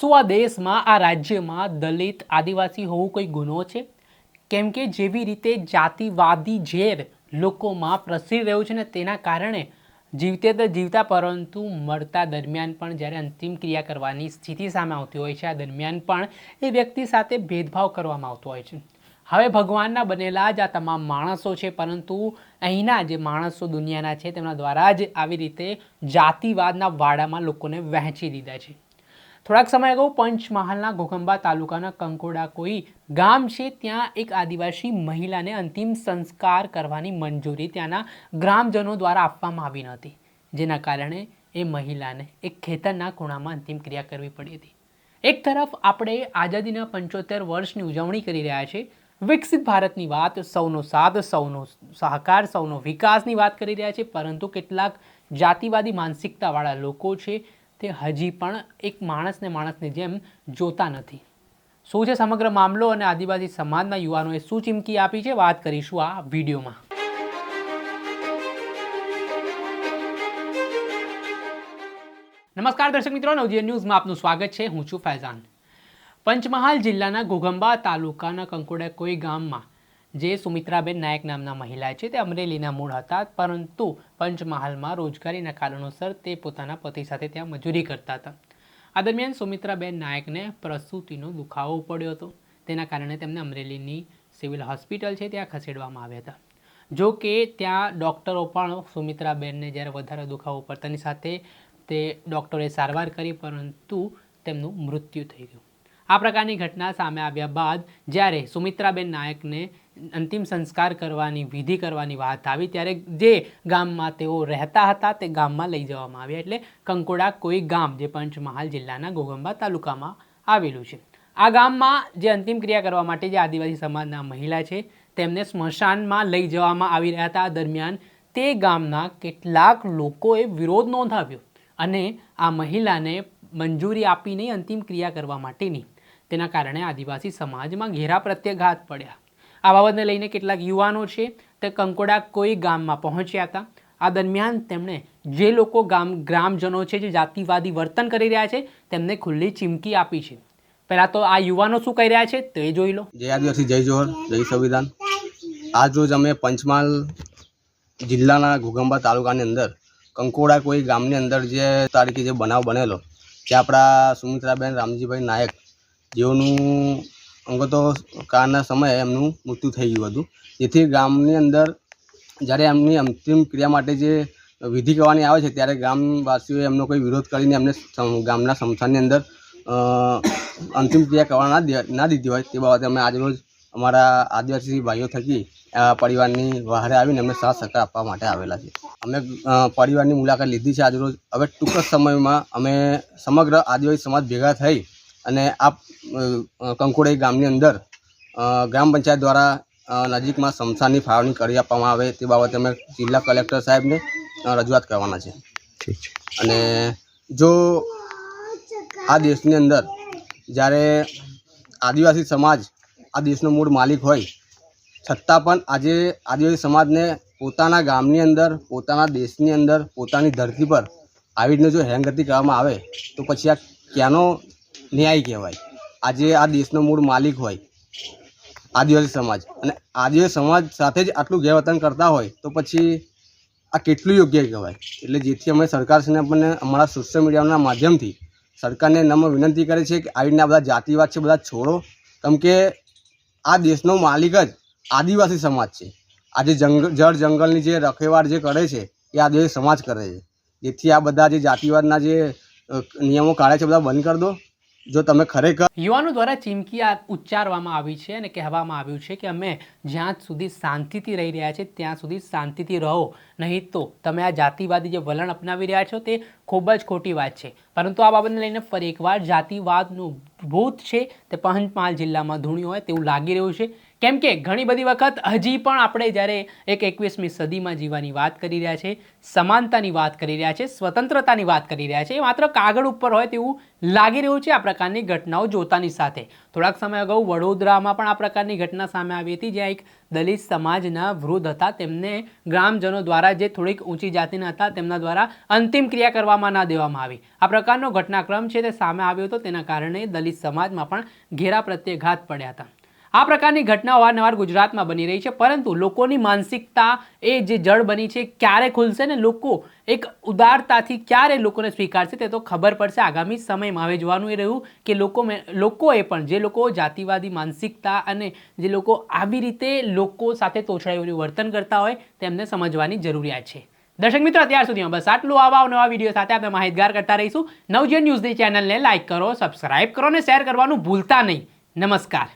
શું આ દેશમાં આ રાજ્યમાં દલિત, આદિવાસી હોવું કોઈ ગુનો છે? કેમ કે જેવી રીતે જાતિવાદી ઝેર લોકોમાં પ્રસરી રહ્યું છે ને તેના કારણે જીવતે તો જીવતા, પરંતુ મરતા દરમિયાન પણ જ્યારે અંતિમ ક્રિયા કરવાની સ્થિતિ સામે આવતી હોય છે, આ દરમિયાન પણ એ વ્યક્તિ સાથે ભેદભાવ કરવામાં આવતો હોય છે. હવે ભગવાનના બનેલા જ આ તમામ માણસો છે, પરંતુ અહીંના જે માણસો દુનિયાના છે, તેમના દ્વારા જ આવી રીતે જાતિવાદના વાડામાં લોકોને વહેંચી દીધા છે. થોડાક સમય અગાઉ પંચમહાલના ઘોઘંબા તાલુકાના કંકોડા કોઈ ગામ છે, ત્યાં એક આદિવાસી મહિલાને અંતિમ સંસ્કાર કરવાની મંજૂરી ત્યાંના ગ્રામજનો દ્વારા આપવામાં આવી નહોતી જેના કારણે એ મહિલાને એક ખેતરના ખૂણામાં અંતિમ ક્રિયા કરવી પડી હતી. એક તરફ આપણે આઝાદીના પંચોતેર વર્ષની ઉજવણી કરી રહ્યા છે, વિકસિત ભારતની વાત, સૌનો સાથ, સૌનો સહકાર, સૌનો વિકાસની વાત કરી રહ્યા છે, પરંતુ કેટલાક જાતિવાદી માનસિકતાવાળા લોકો છે તે હજી પણ એક માણસને માણસની જેમ જોતા નથી. શું છે સમગ્ર મામલો અને આદિવાસી સમાજના યુવાનોએ શું ચીમકી આપી છે? વાત કરીશું આ વિડીયોમાં. નમસ્કાર દર્શક મિત્રો, નવજીવન ન્યૂઝમાં આપનું સ્વાગત છે. હું છું ફૈઝાન. પંચમહાલ જિલ્લાના ઘોઘંબા તાલુકાના કંકોડા કોઈ ગામમાં જે સુમિત્રાબેન નાયક નામના મહિલા છે, તે અમરેલીના મૂળ હતા, પરંતુ પંચમહાલમાં રોજગારીના કારણોસર તે પોતાના પતિ સાથે ત્યાં મજૂરી કરતા હતા. આ દરમિયાન સુમિત્રાબેન નાયકને પ્રસૂતિનો દુખાવો પડ્યો હતો. તેના કારણે તેમને અમરેલીની સિવિલ હોસ્પિટલ છે, ત્યાં ખસેડવામાં આવ્યા હતા. જો કે ત્યાં ડૉક્ટરો પણ સુમિત્રાબેનને જ્યારે વધારે દુખાવો પડતાની સાથે તે ડૉક્ટરે સારવાર કરી, પરંતુ તેમનું મૃત્યુ થઈ ગયું. આ પ્રકારની ઘટના સામે આવ્યા બાદ જ્યારે સુમિત્રાબેન નાયકને અંતિમ સંસ્કાર કરવાની, વિધિ કરવાની વાત આવી, ત્યારે જે ગામમાં તેઓ રહેતા હતા તે ગામમાં લઈ જવામાં આવ્યા. એટલે કંકોડા કોઈ ગામ, જે પંચમહાલ જિલ્લાના ગોગંબા તાલુકામાં આવેલું છે. આ ગામમાં જે અંતિમ ક્રિયા કરવા માટે જે આદિવાસી સમાજના મહિલા છે, તેમને સ્મશાનમાં લઈ જવામાં આવી રહ્યા હતા. દરમિયાન તે ગામના કેટલાક લોકોએ વિરોધ નોંધાવ્યો અને આ મહિલાને મંજૂરી આપી નહીં અંતિમ ક્રિયા કરવા માટેની તેના કારણે આદિવાસી સમાજમાં ઘેરા પ્રત્યાઘાત પડ્યા. આ બાબતને લઈને કેટલાક યુવાનો છે તે કંકોડા કોઈ ગામમાં પહોંચ્યા હતા. આ દરમિયાન તેમણે જે લોકો ગામ ગ્રામજનો છે, જે જાતિવાદી વર્તન કરી રહ્યા છે, તેમને ખુલ્લી ચીમકી આપી છે. પહેલાં તો આ યુવાનો શું કહી રહ્યા છે તે જોઈ લો. જય આદિવાસી, જય જોહર, જય સંવિધાન. આજ રોજ અમે પંચમહાલ જિલ્લાના ઘુગંબા તાલુકાની અંદર કંકોડા કોઈ ગામની અંદર જે તારીખે જે બનાવ બનેલો તે આપણા સુમિત્રાબેન રામજીભાઈ નાયક જેઓનું અંગતો કાળના સમયે એમનું મૃત્યુ થઈ ગયું હતું. જેથી ગામની અંદર જ્યારે એમની અંતિમ ક્રિયા માટે જે વિધિ કરવાની આવે છે, ત્યારે ગામવાસીઓએ એમનો કોઈ વિરોધ કરીને એમને ગામના સ્મશાનની અંદર અંતિમ ક્રિયા કરવા ના દીધી હોય તે બાબતે અમે આજરોજ અમારા આદિવાસી ભાઈઓ થકી પરિવારની વહારે આવીને એમને સાથ સહકાર આપવા માટે આવેલા છે અમે પરિવારની મુલાકાત લીધી છે આજરોજ. હવે ટૂંક જ સમયમાં અમે સમગ્ર આદિવાસી સમાજ ભેગા થઈ અને આ કંકોડી ગામની અંદર ગ્રામ પંચાયત દ્વારા નજીકમાં સ્મશાનની ફાળવણી કરી આપવામાં આવે તે બાબતે અમે જિલ્લા કલેક્ટર સાહેબને રજૂઆત કરવાના છે. અને જો આ દેશની અંદર જ્યારે આદિવાસી સમાજ આ દેશનો મૂળ માલિક હોય છતાં પણ આજે આદિવાસી સમાજને પોતાના ગામની અંદર પોતાના દેશની અંદર પોતાની ધરતી પર આવી રીતને જો હેંગતી કરવામાં આવે તો પછી આ ક્યાંનો ન્યાય કહેવાય. આજે આ દેશનો મૂળ માલિક હોય, આદિવાસી સમાજ. અને આદિવાસી સમાજ સાથે જ આટલું ગેરવર્તન કરતા હોય, તો પછી આ કેટલું યોગ્ય કહેવાય? એટલે જેથી અમે સરકારશ્રીને આપણને અમારા સોશિયલ મીડિયાના માધ્યમથી સરકારને નમ્ર વિનંતી કરે છે કે આવી રીતના બધા જાતિવાદ છે, બધા છોડો. કેમ કે આ દેશનો માલિક જ આદિવાસી સમાજ છે. આજે જંગલ જળ જંગલની જે રખેવાળ જે કરે છે, એ આદિવાસી સમાજ કરે છે. જેથી આ બધા જે જાતિવાદના જે નિયમો કાઢે છે, બધા બંધ કરી દો. જો તમે ખરેખર યુવાનો દ્વારા ચીમકી ઉચ્ચારવામાં આવી છે અને કહેવામાં આવ્યું છે કે અમે જ્યાં સુધી શાંતિથી રહી રહ્યા છે ત્યાં સુધી શાંતિથી રહો. નહીં તો તમે આ જાતિવાદી જે વલણ અપનાવી રહ્યા છો, તે ખૂબ જ ખોટી વાત છે. પરંતુ આ બાબતને લઈને ફરી એકવાર જાતિવાદનું ભૂત છે તે પંચમહાલ જિલ્લામાં ધૂણ્યું હોય તેવું લાગી રહ્યું છે. કેમ કે ઘણી બધી વખત હજી પણ આપણે જ્યારે એક એકવીસમી સદીમાં જીવવાની વાત કરી રહ્યા છે, સમાનતાની વાત કરી રહ્યા છે, સ્વતંત્રતાની વાત કરી રહ્યા છે, એ માત્ર કાગળ ઉપર હોય તેવું લાગી રહ્યું છે આ પ્રકારની ઘટનાઓ જોતાની સાથે. થોડાક સમય અગાઉ વડોદરામાં પણ આ પ્રકારની ઘટના સામે આવી હતી, જ્યાં એક દલિત સમાજના વૃદ્ધ હતા. તેમને ગ્રામજનો દ્વારા જે થોડીક ઊંચી જાતિના હતા, તેમના દ્વારા અંતિમ ક્રિયા કરવામાં ના દેવામાં આવી. આ પ્રકારનો ઘટનાક્રમ છે તે સામે આવ્યો હતો, તેના કારણે દલિત સમાજમાં પણ ઘેરા પ્રત્યાઘાત પડ્યા હતા. આ પ્રકારની ઘટનાઓ અવારનવાર ગુજરાતમાં બની રહી છે, પરંતુ લોકોની માનસિકતા એ જે જળ બની છે ક્યારે ખુલશે ને લોકો એક ઉદારતાથી ક્યારે લોકોને સ્વીકારશે તે તો ખબર પડશે. આગામી સમયમાં હવે જોવાનું એ રહ્યું કે લોકો લોકોએ પણ જે લોકો જાતિવાદી માનસિકતા અને જે લોકો આવી રીતે લોકો સાથે તોછડાયેલું વર્તન કરતા હોય તેમને સમજવાની જરૂરિયાત છે. દર્શક મિત્રો, અત્યાર સુધીમાં બસ આટલું. આવા નવા વીડિયો સાથે આપણે માહિતગાર કરતા રહીશું. નવજીવન ન્યૂઝની ચેનલને લાઇક કરો, સબસ્ક્રાઇબ કરો અને શેર કરવાનું ભૂલતા નહીં. નમસ્કાર.